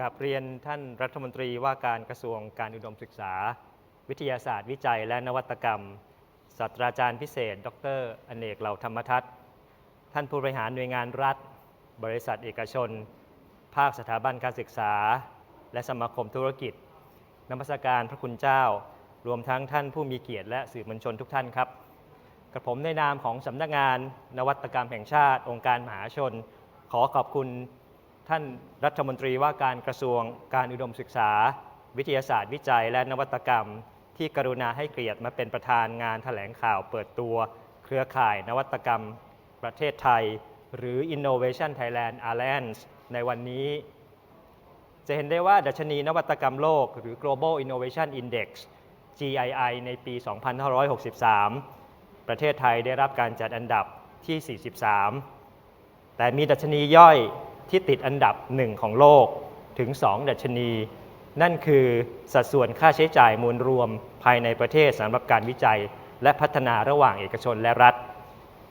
กับเรียนท่านรัฐมนตรีว่าการกระทรวงการอุดมศึกษา วิทยาศาสตร์วิจัยและนวัตกรรม ศาสตราจารย์พิเศษ ดร อเนกเหล่าธรรมทัศน์ท่านผู้บริหารหน่วยงานรัฐ บริษัทเอกชน ภาคสถาบันการศึกษา และสมาคมธุรกิจนมัสการพระคุณเจ้า รวมทั้งท่านผู้มีเกียรติและสื่อมวลชนทุกท่านครับ กระผมในนามของสำนักงานนวัตกรรมแห่งชาติ องค์การมหาชน ขอขอบคุณ ท่านรัฐมนตรีว่าการกระทรวงการอุดมศึกษา วิทยาศาสตร์วิจัย และนวัตกรรม ที่กรุณาให้เกียรติมาเป็นประธานงานแถลงข่าวเปิดตัว เครือข่ายนวัตกรรม ประเทศไทย หรือ Innovation Thailand Alliance ในวันนี้ จะเห็นได้ว่าดัชนีนวัตกรรมโลก หรือ Global Innovation Index GII ในปี 2563 ประเทศไทยได้รับการจัดอันดับที่ 43 แต่มีดัชนีย่อย ที่ติดอันดับหนึ่งของโลกถึง 2 ดัชนี นั่นคือสัดส่วนค่าใช้จ่ายมูลรวมภายในประเทศสำหรับการวิจัย และพัฒนาระหว่างเอกชนและรัฐ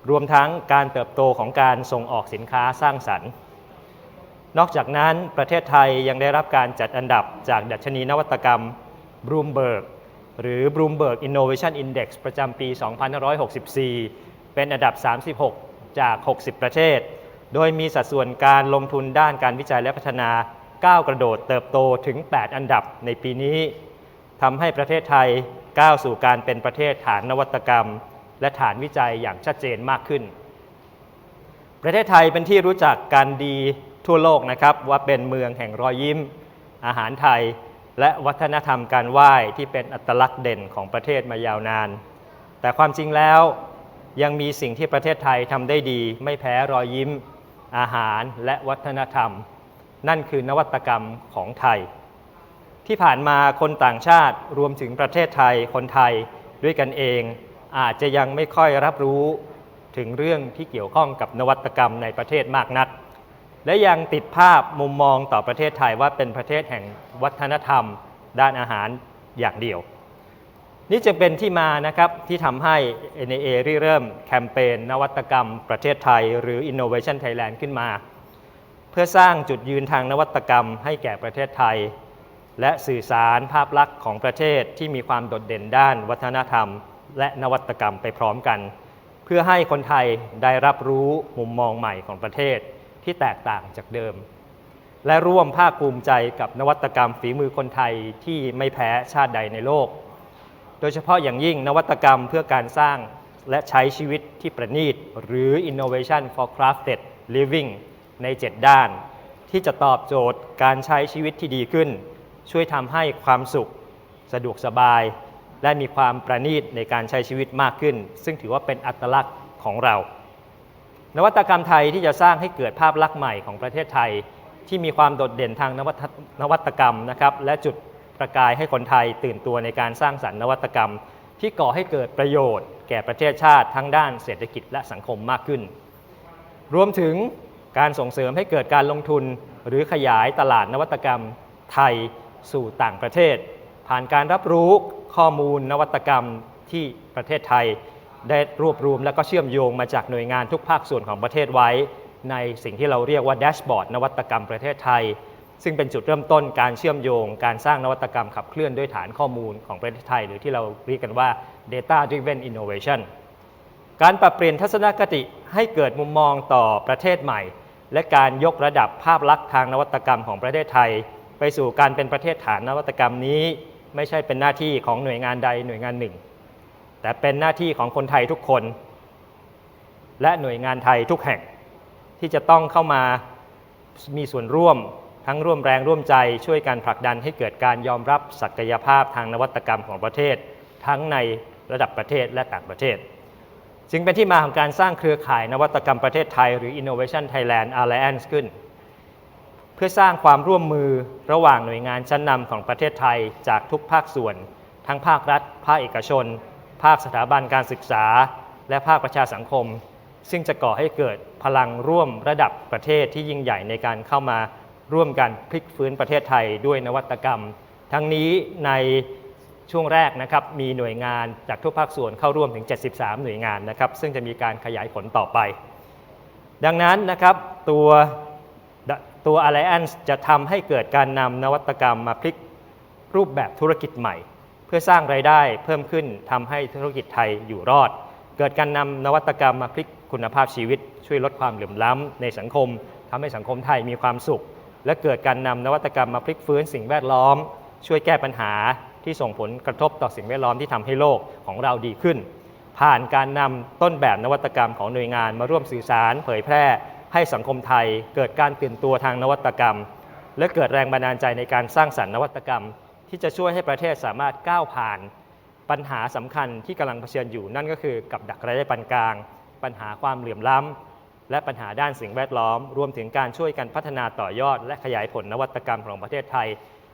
รวมทั้งการเติบโตของการส่งออกสินค้าสร้างสรรค์ นอกจากนั้นประเทศไทยยังได้รับการจัดอันดับจากดัชนีนวัตกรรม Bloomberg หรือ Bloomberg Innovation Index ประจำปี 2564 เป็นอันดับ 36 จาก 60 ประเทศ โดยมีสัดส่วนการลงทุนด้านการวิจัยและพัฒนาก้าวกระโดดเติบโตถึง 8 อันดับในปีนี้ทำให้ประเทศไทยก้าวสู่การเป็นประเทศฐานนวัตกรรม และฐานวิจัยอย่างชัดเจนมากขึ้น ประเทศไทยเป็นที่รู้จักกันดีทั่วโลกนะครับว่าเป็นเมืองแห่งรอยยิ้ม อาหารไทย และวัฒนธรรมการไหว้ที่เป็นอัตลักษณ์เด่นของประเทศมายาวนาน แต่ความจริงแล้วยังมีสิ่งที่ประเทศไทยทำได้ดีไม่แพ้รอยยิ้ม อาหารและวัฒนธรรม นั่นคือนวัตกรรมของไทย ที่ผ่านมาคนต่างชาติรวมถึงประเทศไทยคนไทยด้วยกันเอง อาจจะยังไม่ค่อยรับรู้ถึงเรื่องที่เกี่ยวข้องกับนวัตกรรมในประเทศมากนัก และยังติดภาพมุมมองต่อประเทศไทยว่าเป็นประเทศแห่งวัฒนธรรม ด้านอาหารอย่างเดียว นี่จะเป็นที่มานะครับที่ทำให้ NAA ริเริ่มแคมเปญนวัตกรรมประเทศไทย หรือ Innovation Thailand ขึ้นมา เพื่อสร้างจุดยืนทางนวัตกรรมให้แก่ประเทศไทย และสื่อสารภาพลักษณ์ของประเทศที่มีความโดดเด่นด้านวัฒนธรรม และนวัตกรรมไปพร้อมกัน เพื่อให้คนไทยได้รับรู้มุมมองใหม่ของประเทศที่แตกต่างจากเดิม และร่วมภาคภูมิใจกับนวัตกรรมฝีมือคนไทยที่ไม่แพ้ชาติใดในโลก โดยเฉพาะอย่างยิ่งนวัตกรรมเพื่อการสร้างและใช้ชีวิตที่ประณีต หรือ Innovation for Crafted Living ใน 7 ด้าน ที่จะตอบโจทย์การใช้ชีวิตที่ดีขึ้น ช่วยทำให้ความสุข สะดวกสบาย และมีความประณีตในการใช้ชีวิตมากขึ้น ซึ่งถือว่าเป็นอัตลักษณ์ของเรา นวัตกรรมไทยที่จะสร้างให้เกิดภาพลักษณ์ใหม่ของประเทศไทย ที่มีความโดดเด่นทางนวัตนวัตกรรมนะครับและจุด ประกายให้คนไทยตื่นตัวในการสร้างสรรค์นวัตกรรม ที่ก่อให้เกิดประโยชน์ แก่ประเทศชาติทั้งด้านเศรษฐกิจและสังคมมากขึ้น รวมถึงการส่งเสริมให้เกิดการลงทุน หรือขยายตลาดนวัตกรรม ไทยสู่ต่างประเทศ ผ่านการรับรู้ข้อมูลนวัตกรรมที่ประเทศไทยได้รวบรวมและก็เชื่อมโยงมาจากหน่วยงานทุกภาคส่วนของประเทศไว้ ในสิ่งที่เราเรียกว่าแดชบอร์ดนวัตกรรมประเทศไทย ซึ่งเป็นจุดเริ่มต้นการเชื่อมโยง การสร้างนวัตกรรมขับเคลื่อนด้วยฐานข้อมูลของประเทศไทย หรือที่เราเรียกกันว่า data driven innovation การปรับเปลี่ยนทัศนคติให้เกิดมุมมองต่อประเทศใหม่ และการยกระดับภาพลักษณ์ทางนวัตกรรมของประเทศไทย ไปสู่การเป็นประเทศฐานนวัตกรรมนี้ ไม่ใช่เป็นหน้าที่ของหน่วยงานใดหน่วยงานหนึ่ง แต่เป็นหน้าที่ของคนไทยทุกคน และหน่วยงานไทยทุกแห่ง ที่จะต้องเข้ามามีส่วนร่วม ทั้งร่วมแรงร่วมใจช่วยการผลักดันให้เกิดการยอมรับศักยภาพทางนวัตกรรมของประเทศ ทั้งในระดับประเทศและต่างประเทศ จึงเป็นที่มาของการสร้างเครือข่ายนวัตกรรมประเทศไทย หรือ Innovation Thailand Alliance ขึ้น เพื่อสร้างความร่วมมือระหว่างหน่วยงานชั้นนำของประเทศไทยจากทุกภาคส่วน ทั้งภาครัฐ ภาคเอกชน ภาคสถาบันการศึกษา และภาคประชาสังคม ซึ่งจะก่อให้เกิดพลังร่วมระดับประเทศที่ยิ่งใหญ่ในการเข้ามา ร่วมกันพลิกฟื้นประเทศไทยด้วยนวัตกรรม ทั้งนี้ในช่วงแรกนะครับมีหน่วยงานจากทุกภาคส่วนเข้าร่วมถึง 73 หน่วยงานนะครับซึ่งจะมีการขยายผลต่อไป ดังนั้นนะครับตัวตัว Alliance จะทำให้เกิดการนำนวัตกรรมมาพลิกรูปแบบธุรกิจใหม่ เพื่อสร้างไรายได้เพิ่มขึ้นทำให้ธุรกิจไทยอยู่รอด เกิดการนำนวัตกรรมมาพลิกคุณภาพชีวิต ช่วยลดความเหลื่อมล้ำในสังคมทำให้สังคมไทยมีความสุข และเกิดการนำนวัตกรรมมาพลิกฟื้นสิ่งแวดล้อม ช่วยแก้ปัญหาที่ส่งผลกระทบต่อสิ่งแวดล้อมที่ทำให้โลกของเราดีขึ้น ผ่านการนำต้นแบบนวัตกรรมของหน่วยงานมาร่วมสื่อสาร เผยแพร่ ให้สังคมไทย เกิดการตื่นตัวทางนวัตกรรม และเกิดแรงบันดาลใจในการสร้างสรรค์นวัตกรรม ที่จะช่วยให้ประเทศสามารถก้าวผ่าน ปัญหาสำคัญที่กำลังเผชิญอยู่นั่นก็คือกับดักรายได้ปานกลาง ปัญหาความเหลื่อมล้ำ และปัญหาด้านสิ่งแวดล้อม รวมถึงการช่วยกันพัฒนาต่อยอด และขยายผลนวัตกรรมของประเทศไทย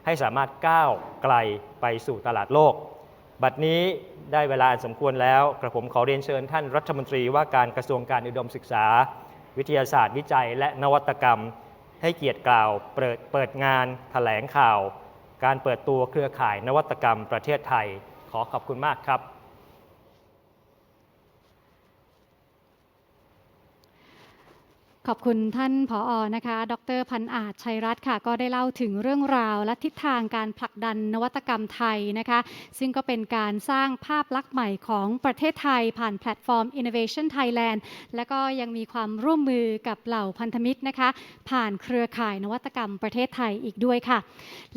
ให้สามารถก้าวไกลไปสู่ตลาดโลก บัดนี้ได้เวลาสมควรแล้ว กระผมขอเรียนเชิญท่านรัฐมนตรีว่าการกระทรวงการอุดมศึกษา วิทยาศาสตร์วิจัย และนวัตกรรม ให้เกียรติกล่าวเปิดเปิดงานแถลงข่าว การเปิดตัวเครือข่ายนวัตกรรมประเทศไทย ขอขอบคุณมากครับ ขอบคุณท่านผออนะคะ ดรพันอาจชัยรัตน์ค่ะ ก็ได้เล่าถึงเรื่องราวและทิศทางการผลักดันนวัตกรรมไทยนะคะ ซึ่งก็เป็นการสร้างภาพลักษณ์ใหม่ของประเทศไทยผ่านแพลตฟอร์ม Innovation Thailand และก็ยังมีความร่วมมือกับเหล่าพันธมิตรนะคะ ผ่านเครือข่ายนวัตกรรมประเทศไทยอีกด้วยค่ะ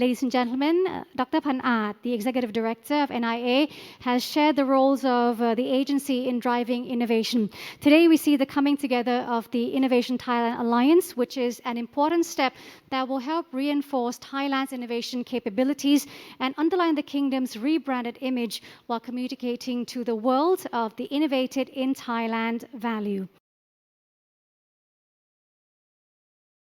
Ladies and gentlemen, uh, Dr. Pan Art, the Executive Director of NIA, has shared the roles of uh, the agency in driving innovation. Today, we see the coming together of the innovation Thailand Alliance, which is an important step that will help reinforce Thailand's innovation capabilities and underline the kingdom's rebranded image while communicating to the world of the innovated in Thailand value.